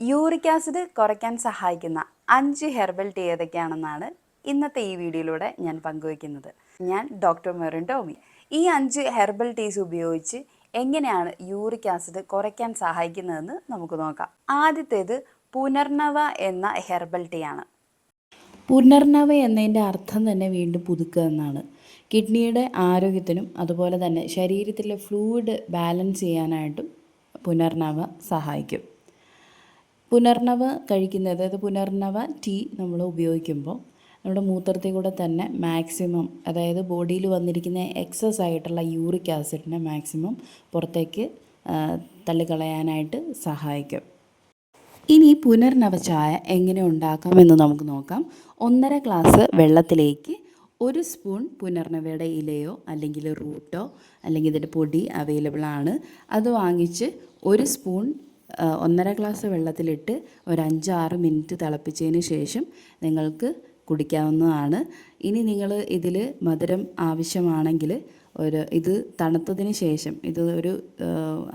Uric acid കുറയ്ക്കാൻ സഹായിക്കുന്ന അഞ്ച് ഹെർബൽ ടീ ഏതൊക്കെയാണെന്നാണ് ഇന്നത്തെ ഈ വീഡിയോയിലൂടെ ഞാൻ പങ്കുവയ്ക്കുന്നത്. ഞാൻ ഡോക്ടർ മെറിൻ ടോമി. ഈ അഞ്ച് ഹെർബൽ ടീസ് ഉപയോഗിച്ച് എങ്ങനെയാണ് യൂറിക് ആസിഡ് കുറയ്ക്കാൻ സഹായിക്കുന്നതെന്ന് നമുക്ക് നോക്കാം. ആദ്യത്തേത് പുനർനവ എന്ന ഹെർബൽ ടീ ആണ്. പുനർനവ എന്നതിന്റെ അർത്ഥം തന്നെ വീണ്ടും പുതുക്കുക എന്നാണ്. കിഡ്നിയുടെ ആരോഗ്യത്തിനും അതുപോലെ തന്നെ ശരീരത്തിലെ ഫ്ലൂയിഡ് ബാലൻസ് ചെയ്യാനായിട്ടും പുനർനവ സഹായിക്കും. പുനർനവ കഴിക്കുന്നത് അതായത് പുനർനവ ടീ നമ്മൾ ഉപയോഗിക്കുമ്പോൾ നമ്മുടെ മൂത്രത്തിൽ കൂടെ തന്നെ മാക്സിമം അതായത് ബോഡിയിൽ വന്നിരിക്കുന്ന എക്സസ് ആയിട്ടുള്ള യൂറിക് ആസിഡിനെ മാക്സിമം പുറത്തേക്ക് തള്ളിക്കളയാനായിട്ട് സഹായിക്കും. ഇനി പുനർനവ ചായ എങ്ങനെ ഉണ്ടാക്കാമെന്ന് നമുക്ക് നോക്കാം. ഒന്നര ഗ്ലാസ് വെള്ളത്തിലേക്ക് ഒരു സ്പൂൺ പുനർനവയുടെ ഇലയോ അല്ലെങ്കിൽ റൂട്ടോ അല്ലെങ്കിൽ ഇതിന്റെ പൊടി അവൈലബിൾ ആണ്. അത് വാങ്ങിച്ച് ഒരു സ്പൂൺ ഒന്നര ഗ്ലാസ് വെള്ളത്തിലിട്ട് ഒരു അഞ്ചാറ് മിനിറ്റ് തിളപ്പിച്ചതിന് ശേഷം നിങ്ങൾക്ക് കുടിക്കാവുന്നതാണ്. ഇനി നിങ്ങൾ ഇതിൽ മധുരം ആവശ്യമാണെങ്കിൽ ഒരു ഇത് തണുത്തതിന് ശേഷം ഇത് ഒരു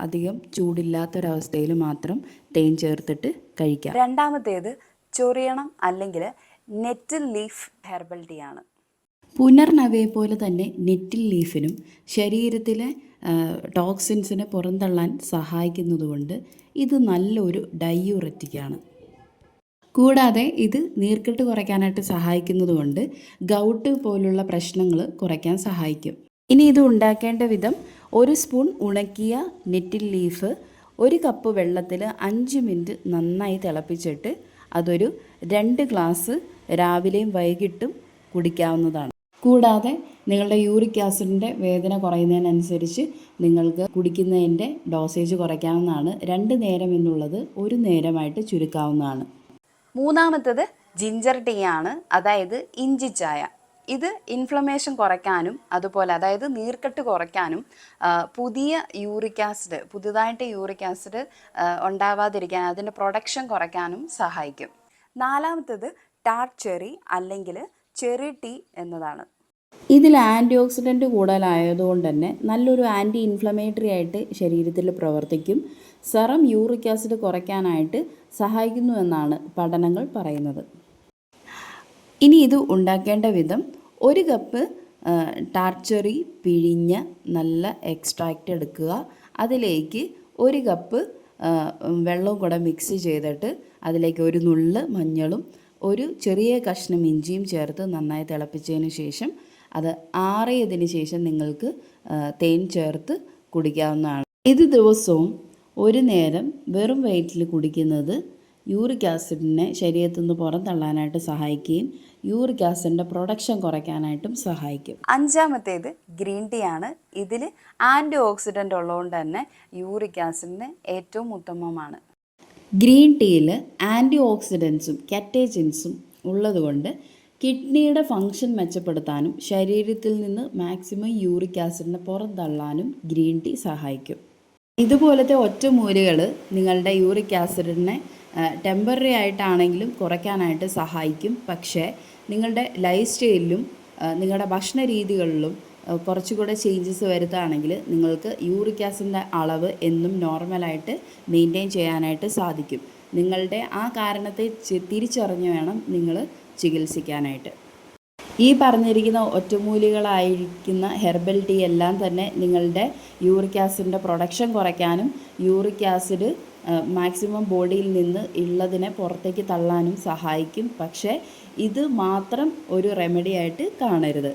അധികം ചൂടില്ലാത്തൊരവസ്ഥയിൽ മാത്രം തേൻ ചേർത്തിട്ട് കഴിക്കാം. രണ്ടാമത്തേത് ചൊറിയണം അല്ലെങ്കിൽ നെറ്റിൽ ലീഫ് ഹെർബൽ ടീ ആണ്. പുനർനവയെ പോലെ തന്നെ നെറ്റിൽ ലീഫിനും ശരീരത്തിലെ ടോക്സിൻസിനെ പുറന്തള്ളാൻ സഹായിക്കുന്നതുകൊണ്ട് ഇത് നല്ലൊരു ഡയൂററ്റിക്കാണ്. കൂടാതെ ഇത് നീർക്കെട്ട് കുറയ്ക്കാനായിട്ട് സഹായിക്കുന്നതുകൊണ്ട് ഗൗട്ട് പോലുള്ള പ്രശ്നങ്ങൾ കുറയ്ക്കാൻ സഹായിക്കും. ഇനി ഇത് ഉണ്ടാക്കേണ്ട വിധം ഒരു സ്പൂൺ ഉണക്കിയ നെറ്റിൽ ലീഫ് ഒരു കപ്പ് വെള്ളത്തിൽ അഞ്ച് മിനിറ്റ് നന്നായി തിളപ്പിച്ചിട്ട് അതൊരു രണ്ട് ഗ്ലാസ് രാവിലെയും വൈകിട്ടും കുടിക്കാവുന്നതാണ്. കൂടാതെ നിങ്ങളുടെ യൂറിക് ആസിഡിന്റെ വേദന കുറയുന്നതിനനുസരിച്ച് നിങ്ങൾക്ക് കുടിക്കുന്നതിന്റെ ഡോസേജ് കുറയ്ക്കാവുന്നതാണ്. രണ്ട് നേരം എന്നുള്ളത് ഒരു നേരമായിട്ട് ചുരുക്കാവുന്നതാണ്. മൂന്നാമത്തത് ജിഞ്ചർ ടീ ആണ്. അതായത് ഇഞ്ചി ചായ. ഇത് ഇൻഫ്ലമേഷൻ കുറയ്ക്കാനും അതുപോലെ അതായത് നീർക്കെട്ട് കുറയ്ക്കാനും പുതിയ യൂറിക് ആസിഡ് പുതുതായിട്ട് യൂറിക് ആസിഡ് ഉണ്ടാവാതിരിക്കാൻ അതിന്റെ പ്രൊഡക്ഷൻ കുറയ്ക്കാനും സഹായിക്കും. നാലാമത്തത് ടാർ ചെറി അല്ലെങ്കിൽ ചെറി ടീ എന്നതാണ്. ഇതിൽ ആന്റി ഓക്സിഡന്റ് കൂടുതലായതുകൊണ്ട് തന്നെ നല്ലൊരു ആന്റി ഇൻഫ്ലമേറ്ററി ആയിട്ട് ശരീരത്തിൽ പ്രവർത്തിക്കും. സെറം യൂറിക് ആസിഡ് കുറയ്ക്കാനായിട്ട് സഹായിക്കുന്നു എന്നാണ് പഠനങ്ങൾ പറയുന്നത്. ഇനി ഇത് ഉണ്ടാക്കേണ്ട വിധം ഒരു കപ്പ് ടാർച്ചറി പിഴിഞ്ഞ് നല്ല എക്സ്ട്രാക്റ്റ് എടുക്കുക. അതിലേക്ക് ഒരു കപ്പ് വെള്ളവും കൂടെ മിക്സ് ചെയ്തിട്ട് അതിലേക്ക് ഒരു നുള്ള് മഞ്ഞളും ഒരു ചെറിയ കഷ്ണം ഇഞ്ചിയും ചേർത്ത് നന്നായി തിളപ്പിച്ചതിന് ശേഷം അത് ആറിയതിന് ശേഷം നിങ്ങൾക്ക് തേൻ ചേർത്ത് കുടിക്കാവുന്നതാണ്. ഇത് ദിവസവും ഒരു നേരം വെറും വയറ്റിൽ കുടിക്കുന്നത് യൂറിക് ആസിഡിനെ ശരീരത്തിൽ നിന്ന് പുറന്തള്ളാനായിട്ട് സഹായിക്കുകയും യൂറിക് ആസിഡിന്റെ പ്രൊഡക്ഷൻ കുറയ്ക്കാനായിട്ടും സഹായിക്കും. അഞ്ചാമത്തേത് ഗ്രീൻ ടീ ആണ്. ഇതിൽ ആന്റി ഓക്സിഡന്റ് ഉള്ളതുകൊണ്ട് തന്നെ യൂറിക് ആസിഡിന് ഏറ്റവും ഉത്തമമാണ്. ഗ്രീൻ ടീയിൽ ആന്റി ഓക്സിഡൻസും കാറ്റേജിൻസും ഉള്ളതുകൊണ്ട് കിഡ്നിയുടെ ഫങ്ഷൻ മെച്ചപ്പെടുത്താനും ശരീരത്തിൽ നിന്ന് മാക്സിമം യൂറിക് ആസിഡിനെ പുറന്തള്ളാനും ഗ്രീൻ ടീ സഹായിക്കും. ഇതുപോലത്തെ ഒറ്റമൂലുകൾ നിങ്ങളുടെ യൂറിക് ആസിഡിനെ ടെമ്പററി ആയിട്ടാണെങ്കിലും കുറയ്ക്കാനായിട്ട് സഹായിക്കും. പക്ഷേ നിങ്ങളുടെ ലൈഫ് സ്റ്റൈലിലും നിങ്ങളുടെ ഭക്ഷണ രീതികളിലും കുറച്ചുകൂടെ ചേഞ്ചസ് വരുത്തുകയാണെങ്കിൽ നിങ്ങൾക്ക് യൂറിക് ആസിഡിന്റെ അളവ് എന്നും നോർമലായിട്ട് മെയിന്റെയിൻ ചെയ്യാനായിട്ട് സാധിക്കും. നിങ്ങളുടെ ആ കാരണത്തെ തിരിച്ചറിഞ്ഞ് വേണം നിങ്ങൾ ചികിത്സിക്കാനായിട്ട്. ഈ പറഞ്ഞിരിക്കുന്ന ഒറ്റമൂലികളായിരിക്കുന്ന ഹെർബൽ ടീ എല്ലാം തന്നെ നിങ്ങളുടെ യൂറിക് ആസിഡിന്റെ പ്രൊഡക്ഷൻ കുറയ്ക്കാനും യൂറിക് ആസിഡ് മാക്സിമം ബോഡിയിൽ നിന്ന് ഉള്ളതിനെ പുറത്തേക്ക് തള്ളാനും സഹായിക്കും. പക്ഷേ ഇത് മാത്രം ഒരു റെമഡി ആയിട്ട് കാണരുത്.